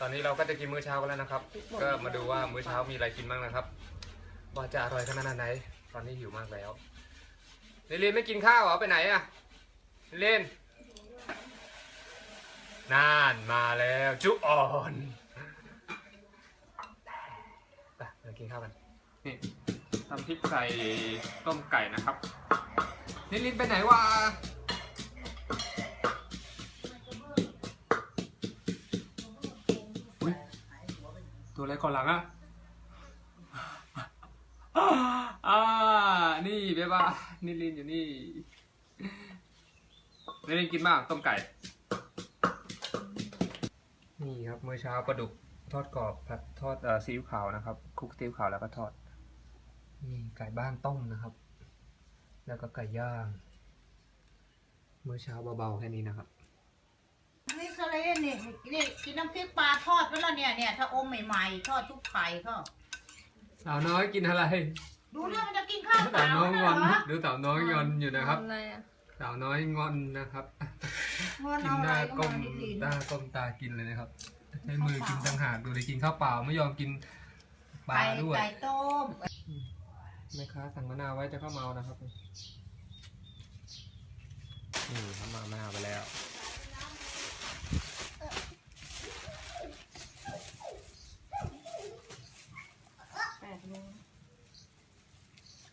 ตอนนี้เราก็จะกินมื้อเช้ากันแล้วนะครับ ก็มาดูว่ามื้อเช้ามีอะไรกินบ้างนะครับ ว่าจะอร่อยขนาดไหน ตอนนี้หิวมากแล้วลิลินไม่กินข้าวเหรอไปไหนอะลิลินนานมาแล้วจุอ่อนไปเรากินข้าวกันนี่ทำพริกใส่ต้มไก่นะครับลิลินไปไหนวะ ตัวอะไรก่อนหลังอะอ่า นี่เบบ้านิลินอยู่นี่นิลินกินมากต้มไก่ นี่ครับมื้อเช้าปลาดุกทอดกรอบผัดทอดเอ่อซีอิ๊วขาวนะครับคลุกซีอิ๊วขาวแล้วก็ทอด นี่ไก่บ้านต้มนะครับ แล้วก็ไก่ย่างมื้อเช้าเบาๆแค่นี้นะครับ นี่นี่กินน้ำพริกปลาทอดไปแล้วเนี่ยเนี่ยถ้าอมใหม่ๆทอดทุกไข่ก็สาวน้อยกินอะไรดูเรื่องมันจะกินข้าวเปสาล่าวน้อยงอนเหรอดูสาวน้อยงอนอยู่นะครับอะไรอะสาวน้อยงอนนะครับงอนกินเอาหอะไรน้าก็ก้มามดีๆตาก้มตากินเลยนะครับใช้มือกินต่างหากดูเลยกินข้าวเปล่าไม่ยอมกินปลาไก่ด้วยไก่ต้มแม่ค้าสั่งมะนาวไว้จะเข้ามาเอานะครับนี่เขามามะนาวไปแล้วไ